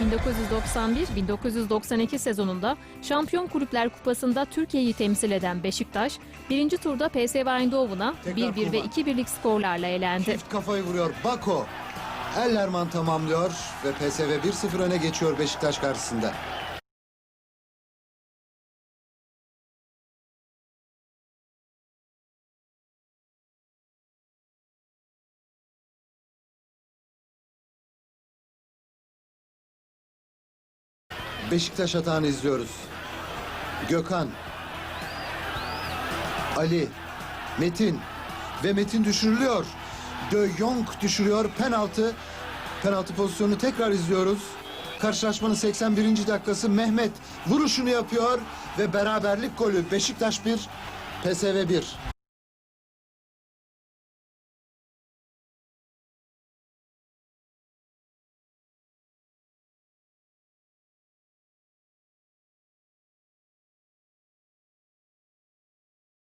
1991-1992 sezonunda Şampiyon Kulüpler Kupası'nda Türkiye'yi temsil eden Beşiktaş, birinci turda PSV Eindhoven'a Tekrar 1-1 ve Kuman. 2-1'lik skorlarla elendi. Çift kafayı vuruyor Bako. Ellerman tamamlıyor ve PSV 1-0 öne geçiyor Beşiktaş karşısında. Beşiktaş atağını izliyoruz. Gökhan. Ali. Metin. Ve Metin düşürülüyor. De Jong düşürüyor. Penaltı. Penaltı pozisyonunu tekrar izliyoruz. Karşılaşmanın 81. dakikası Mehmet vuruşunu yapıyor ve beraberlik golü Beşiktaş 1, PSV 1.